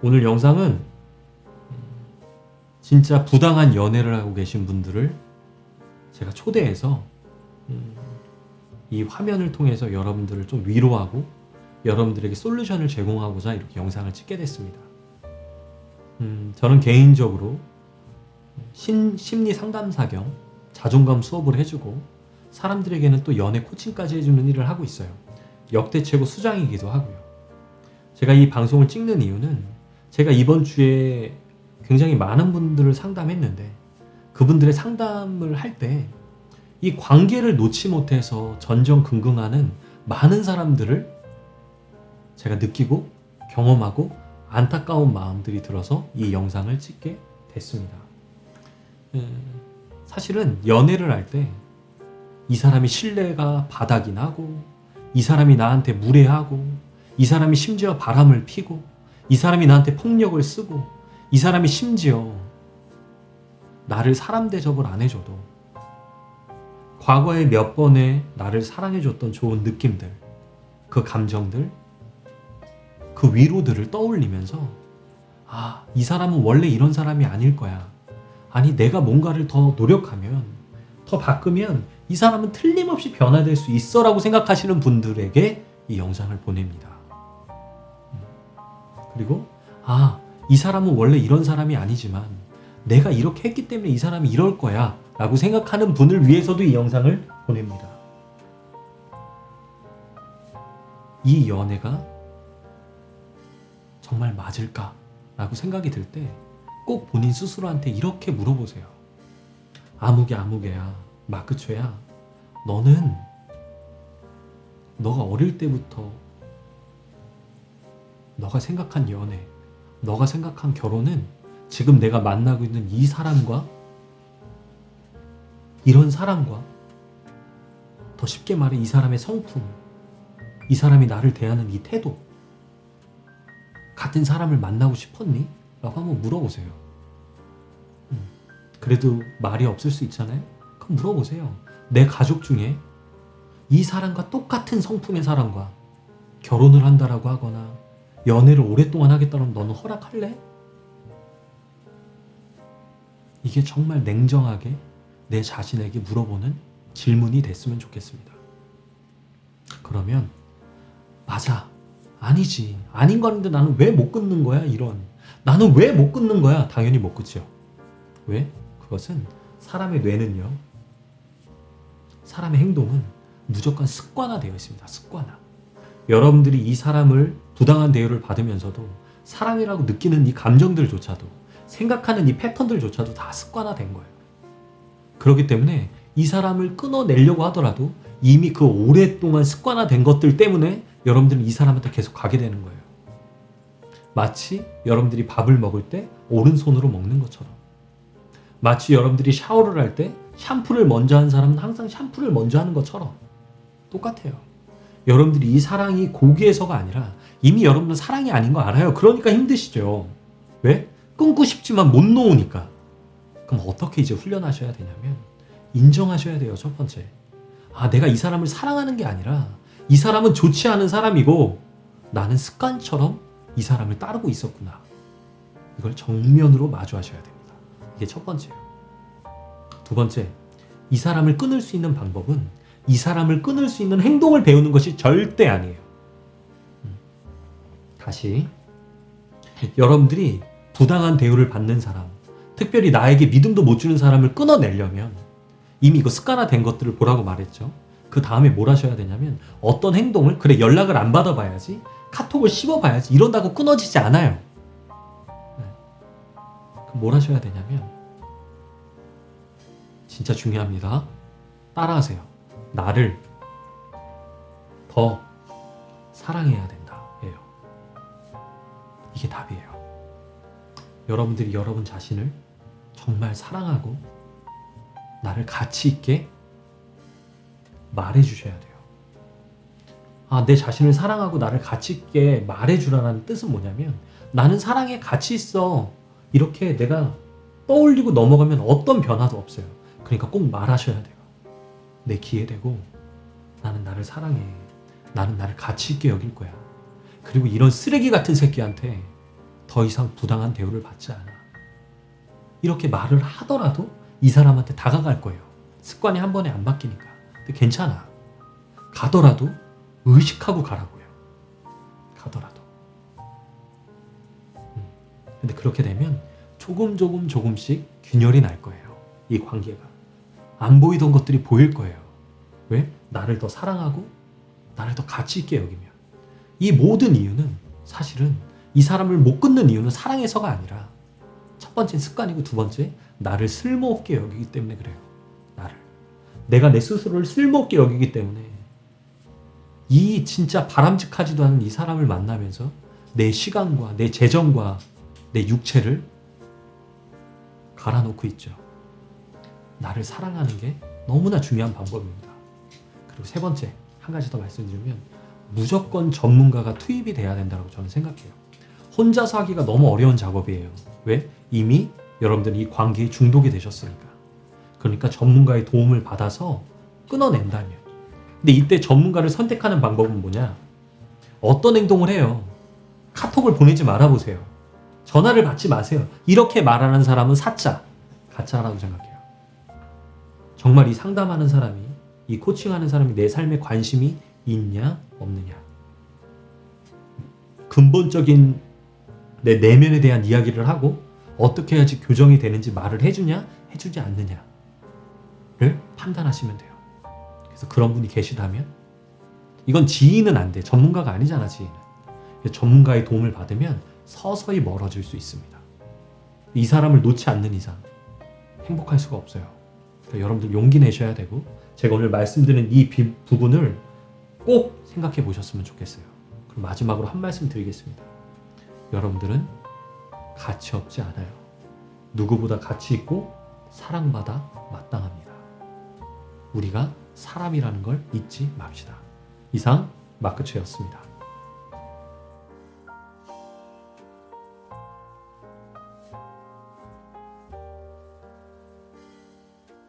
오늘 영상은 진짜 부당한 연애를 하고 계신 분들을 제가 초대해서 음, 이 화면을 통해서 여러분들을 좀 위로하고 여러분들에게 솔루션을 제공하고자 이렇게 영상을 찍게 됐습니다. 음, 저는 개인적으로 신, 심리 상담사 겸 자존감 수업을 해주고 사람들에게는 또 연애 코칭까지 해주는 일을 하고 있어요. 역대 최고 수장이기도 하고요. 제가 이 방송을 찍는 이유는 제가 이번 주에 굉장히 많은 분들을 상담했는데 그분들의 상담을 할 때 이 관계를 놓지 못해서 전전긍긍하는 많은 사람들을 제가 느끼고 경험하고 안타까운 마음들이 들어서 이 영상을 찍게 됐습니다. 음, 사실은 연애를 할 때 이 사람이 신뢰가 바닥이 나고 이 사람이 나한테 무례하고 이 사람이 심지어 바람을 피고 이 사람이 나한테 폭력을 쓰고 이 사람이 심지어 나를 사람 대접을 안 해줘도 과거에 몇 번의 나를 사랑해줬던 좋은 느낌들, 그 감정들, 그 위로들을 떠올리면서 아, 이 사람은 원래 이런 사람이 아닐 거야. 아니, 내가 뭔가를 더 노력하면, 더 바꾸면 이 사람은 틀림없이 변화될 수 있어라고 생각하시는 분들에게 이 영상을 보냅니다. 음. 그리고 아, 이 사람은 원래 이런 사람이 아니지만 내가 이렇게 했기 때문에 이 사람이 이럴 거야 라고 생각하는 분을 위해서도 이 영상을 보냅니다. 이 연애가 정말 맞을까? 라고 생각이 들 때 꼭 본인 스스로한테 이렇게 물어보세요. 아무개 아무개야, 마크초야, 너는 너가 어릴 때부터 너가 생각한 연애, 너가 생각한 결혼은 지금 내가 만나고 있는 이 사람과 이런 사람과 더 쉽게 말해 이 사람의 성품, 이 사람이 나를 대하는 이 태도, 같은 사람을 만나고 싶었니? 라고 한번 물어보세요. 음, 그래도 말이 없을 수 있잖아요? 그럼 물어보세요. 내 가족 중에 이 사람과 똑같은 성품의 사람과 결혼을 한다라고 하거나 연애를 오랫동안 하겠다면 너는 허락할래? 이게 정말 냉정하게 내 자신에게 물어보는 질문이 됐으면 좋겠습니다. 그러면 맞아. 아니지. 아닌 거 아닌데 나는 왜 못 끊는 거야? 이런. 나는 왜 못 끊는 거야? 당연히 못 끊죠. 왜? 그것은 사람의 뇌는요. 사람의 행동은 무조건 습관화되어 있습니다. 습관화. 여러분들이 이 사람을 부당한 대우를 받으면서도 사랑이라고 느끼는 이 감정들조차도 생각하는 이 패턴들조차도 다 습관화된 거예요. 그렇기 때문에 이 사람을 끊어내려고 하더라도 이미 그 오랫동안 습관화된 것들 때문에 여러분들은 이 사람한테 계속 가게 되는 거예요. 마치 여러분들이 밥을 먹을 때 오른손으로 먹는 것처럼. 마치 여러분들이 샤워를 할 때 샴푸를 먼저 하는 사람은 항상 샴푸를 먼저 하는 것처럼 똑같아요. 여러분들이 이 사랑이 고기에서가 아니라 이미 여러분들 사랑이 아닌 거 알아요. 그러니까 힘드시죠. 왜? 끊고 싶지만 못 놓으니까. 그럼 어떻게 이제 훈련하셔야 되냐면 인정하셔야 돼요. 첫 번째. 아, 내가 이 사람을 사랑하는 게 아니라 이 사람은 좋지 않은 사람이고 나는 습관처럼 이 사람을 따르고 있었구나. 이걸 정면으로 마주하셔야 됩니다. 이게 첫 번째예요. 두 번째, 이 사람을 끊을 수 있는 방법은 이 사람을 끊을 수 있는 행동을 배우는 것이 절대 아니에요. 음. 다시 여러분들이 부당한 대우를 받는 사람, 특별히 나에게 믿음도 못 주는 사람을 끊어내려면 이미 이거 습관화된 것들을 보라고 말했죠. 그 다음에 뭘 하셔야 되냐면 어떤 행동을 그래 연락을 안 받아봐야지 카톡을 씹어봐야지 이런다고 끊어지지 않아요. 네. 뭘 하셔야 되냐면 진짜 중요합니다. 따라하세요. 나를 더 사랑해야 된다. 예요. 이게 답이에요. 여러분들이 여러분 자신을 정말 사랑하고 나를 가치 있게 말해 주셔야 돼요. 아, 내 자신을 사랑하고 나를 가치 있게 말해 주라는 뜻은 뭐냐면 나는 사랑에 가치 있어. 이렇게 내가 떠올리고 넘어가면 어떤 변화도 없어요. 그러니까 꼭 말하셔야 돼요. 내 기회 되고 나는 나를 사랑해. 나는 나를 가치 있게 여길 거야. 그리고 이런 쓰레기 같은 새끼한테 더 이상 부당한 대우를 받지 않아. 이렇게 말을 하더라도 이 사람한테 다가갈 거예요. 습관이 한 번에 안 바뀌니까. 근데 괜찮아. 가더라도 의식하고 가라고요. 가더라도. 음. 근데 그렇게 되면 조금 조금 조금씩 균열이 날 거예요. 이 관계가. 안 보이던 것들이 보일 거예요. 왜? 나를 더 사랑하고 나를 더 가치 있게 여기면. 이 모든 이유는 사실은 이 사람을 못 끊는 이유는 사랑해서가 아니라 첫 번째 습관이고 두 번째 나를 쓸모없게 여기기 때문에 그래요. 나를. 내가 내 스스로를 쓸모없게 여기기 때문에 이 진짜 바람직하지도 않은 이 사람을 만나면서 내 시간과 내 재정과 내 육체를 갈아놓고 있죠. 나를 사랑하는 게 너무나 중요한 방법입니다. 그리고 세 번째, 한 가지 더 말씀드리면 무조건 전문가가 투입이 돼야 된다고 저는 생각해요. 혼자서 하기가 너무 어려운 작업이에요. 왜? 이미 여러분들이 이 관계에 중독이 되셨으니까. 그러니까 전문가의 도움을 받아서 끊어낸다면. 근데 이때 전문가를 선택하는 방법은 뭐냐? 어떤 행동을 해요? 카톡을 보내지 말아보세요. 전화를 받지 마세요. 이렇게 말하는 사람은 사짜, 가짜라고 생각해요. 정말 이 상담하는 사람이, 이 코칭하는 사람이 내 삶에 관심이 있냐, 없느냐. 근본적인 내 내면에 대한 이야기를 하고 어떻게 해야지 교정이 되는지 말을 해주냐, 해주지 않느냐를 판단하시면 돼요. 그래서 그런 분이 계시다면 이건 지인은 안 돼. 전문가가 아니잖아, 지인은. 전문가의 도움을 받으면 서서히 멀어질 수 있습니다. 이 사람을 놓지 않는 이상 행복할 수가 없어요. 여러분들 용기 내셔야 되고 제가 오늘 말씀드린 이 비- 부분을 꼭 생각해 보셨으면 좋겠어요. 그럼 마지막으로 한 말씀 드리겠습니다. 여러분들은 가치 없지 않아요. 누구보다 가치 있고 사랑받아 마땅합니다. 우리가 사람이라는 걸 잊지 맙시다. 이상 마크츠였습니다.